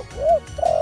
Woo!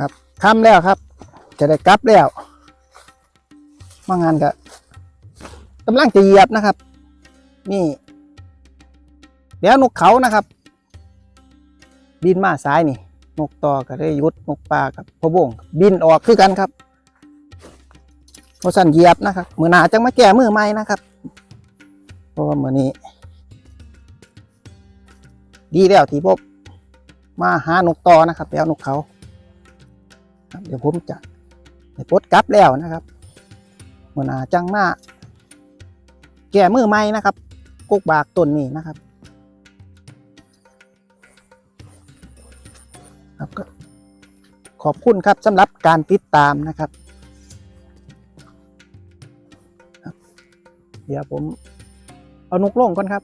ครับทำแล้วครับ จะได้กลับแล้วมางานก็กำลังจะเหยียบนะครับ นี่เดี๋ยวนกเขานะครับ บินมาซ้ายนี่ นกต่อก็ได้ยุดนกปลากับพะวงบินออกคือกันครับเพราสั่นเหยียบนะครับมือหนาจังมาแก้มือใหม่นะครับเพราะว่ามือนี้ ดีแล้วที่พบมาหานกต่อนะครับแล้วนกเขา เดี๋ยวผมจะให้ปลดกลับแล้วนะครับหัวหน้าจังมาแก่มือใหม่นะครับกุกบากต้นนี้นะครับครับก็ขอบคุณครับสำหรับการติดตามนะครับครับเดี๋ยวผมเอานกลงก่อนครับ